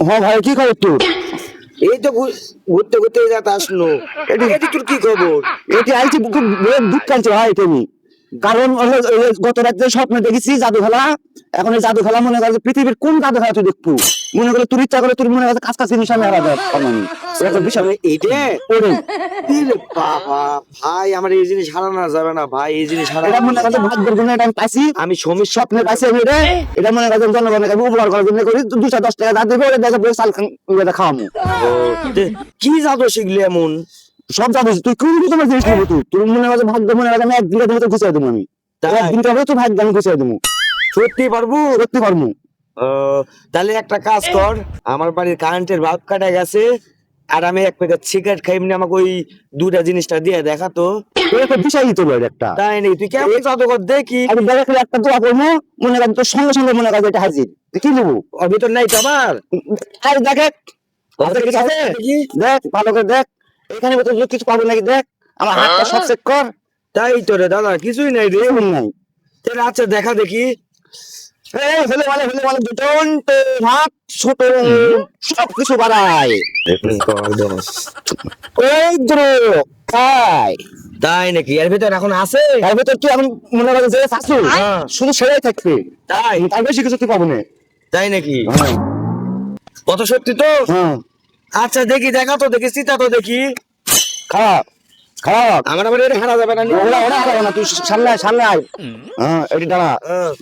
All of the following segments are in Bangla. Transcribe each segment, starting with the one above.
হ্যাঁ ভাই কি খবর তোর? এই তো ঘুরতে ঘুরতে যাতে আসলো এটি এটি তোর কি খবর? এটি আইছি খুব দুঃখ আনছে ভাই তুমি কারণ গত রাত্রে স্বপ্নে দেখেছি জাদু খেলা এখন এই খেলা মনে করে পৃথিবীর কোন জাদু খেলা তুই দেখব? মনে করে তোর ইচ্ছা করে তোর মনে করে কাজ কাজ জিনিস আমি হারা ভাই আমার এই জিনিস হারানো যাবে না ভাই এই জিনিস হারানো মনে করে ভাগ্যের জন্য এটা আমি পাইছি। আমি স্বপ্নে পাইছি আমি এটা। এটা মনে করে জনগণের কাছে উপকার করার জন্য করি। দুশো দশ টাকা দেবে ওটা দেখে কি জাদু শিখলি এমন? সব জাদু তুই কোন রকমের জিনিস নিবি তুই? তোর মনে করে ভাগ্য মনে করে আমি একদিনের মধ্যে গুছিয়ে দেবো আমি। তাই? একদিনটা হবে তুই ভাগ্য আমি গুছিয়ে দেবো। সত্যি পারব? সত্যি পারব। তাহলে একটা কাজ কর আমার বাড়ির কারেন্টের বাল্ব কাটা গেছে আর আমি এক প্যাকেট সিগারেট খাই এমনি আমাকে ওই দুটা জিনিসটা দিয়ে দেখা তো। তোর একটা বিষয় তো একটা। তাই নেই তুই কেমন জাদুকর দেখি আমি দেখা করে একটা দোয়া করব মনে করেন তোর সঙ্গে সঙ্গে মনে করেন এটা হাজির। কি নেব? ওর ভিতর নাই তো আমার? আরে দেখে হাতে কিছু আছে? দেখি। দেখ ভালো করে দেখ। এখানে তো কিছু পাবো নাকি দেখ আমার হাতটা সব চেক কর। তাই তো রে দাদা কিছুই নাই রে। এমন নাই। তাহলে আচ্ছা দেখা দেখি। ফেলে মানে ফেলে মানে দুটন হাত ছোট সব কিছু বাড়ায় ওই দ্রো খাই তাই। নাকি? এর ভিতর এখন আছে? তার ভেতর তুই এখন মনে করেন যে শাশু? হ্যাঁ। শুধু সেরাই থাকবে। তাই। তার বেশি কিছু তুই পাবো না। তাই নাকি? হ্যাঁ। কত সত্যি তো? হ্যাঁ। আচ্ছা দেখি দেখা তো দেখি সীতা তো দেখি। খারাপ খারাপ। আমার আবার এটা হারা যাবে না ওরা ওরা খারাপ না তুই সামনে আয় সামনে আয়। হ্যাঁ এটি দাঁড়া।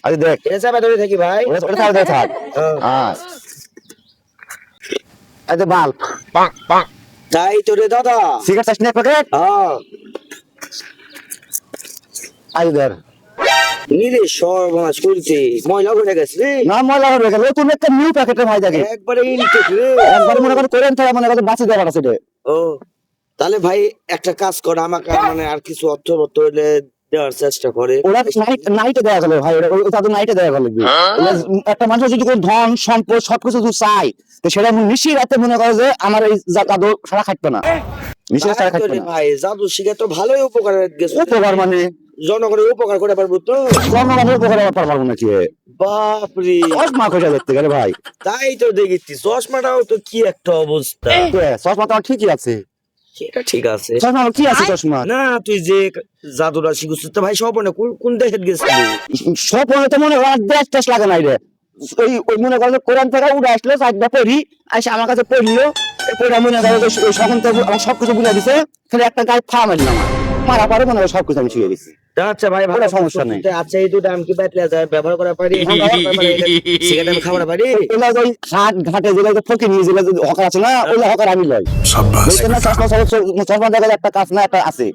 আরে দেখ। এটা চাপা ধরে থাকি ভাই। ওটা ওটা থাক। থাক হ্যাঁ। তাই তো রে দাদা। সিগারেট চাস না প্যাকেট হ্যাঁ আই নিরে সর্বনাশ করছে। ময়লা হয়ে গেছে। রে না ময়লা তুমি একটা নিউ প্যাকেটের ভাই দেখে একবারে ইনটেক রে। একবার মনে করে করেন মনে করে বাঁচি দেওয়ার আছে রে ও তাহলে ভাই একটা কাজ কর আমাকে মানে আর কিছু অর্থ হইলে দেওয়ার চেষ্টা করে। ওরা নাইট নাইটে দেয়া গেল ভাই ওরা- ওটা তো নাইটে দেয়া গেল একটা মানুষ যদি কোনো ধন সম্পদ সবকিছু যদি চাই তো সেটা নিশি রাতে মনে করে যে আমার এই জাদু সারা খাটবে না। নিশি সারা তাই তো খাটবে না ভাই জাদু শিখে তো ভালোই উপকার গেছে। উপকার মানে? জনগণের উপকার করে পারব তো? জন্মগানের উপকার আবার পারব নাকি? বাপরে। চশমা খোঁজা দেখতে গেলে ভাই। তাই তো দেখেছি চশমাটাও তো কি একটা অবস্থা। চশমা তো আমার ঠিকই আছে। সেটা ঠিক আছে। চশমা কি আছে চশমা? না তুই যে জাদুরা শিখছিস তো ভাই স্বপনে কোন কোন দেশে গেছিলি? সব মনে তো মনে হয় দেশ টেস লাগে নাই রে। ওই ওই মনে করো কোরআন থেকে উঠে আসলো চারটা পড়ি আসে আমার কাছে পড়ল পড়া মনে করো ওই সকল থেকে আমার সবকিছু বুঝে দিছে খালি একটা গায়ে ফা মারলাম মারা পরে মনে হয় সবকিছু আমি শিখে গেছি। আচ্ছা ভাই ভালো সমস্যা নেই। আচ্ছা এই দুটো আমি কি ব্যাটারি আছে ব্যবহার করা পারি? সিগারেট আমি খাবার পারি? ওগুলা যে ওই ঘাট ঘাটে যেগুলো যে ফকির নিয়ে যেগুলো যে হকার আছে না ওগুলো হকার আমি লই। বুঝছেন চশমা দেখা যায় একটা কাজ না একটা আছে।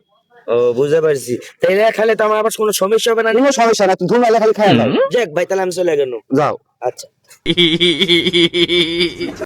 ও বুঝতে পারছি। তাইলে খালে তো আমার আবার কোনো সমস্যা হবে না? কোনো সমস্যা না তুমি ধুমাইলে খালি খাই দাও যাক ভাই তাহলে আমি চলে গেল যাও। আচ্ছা।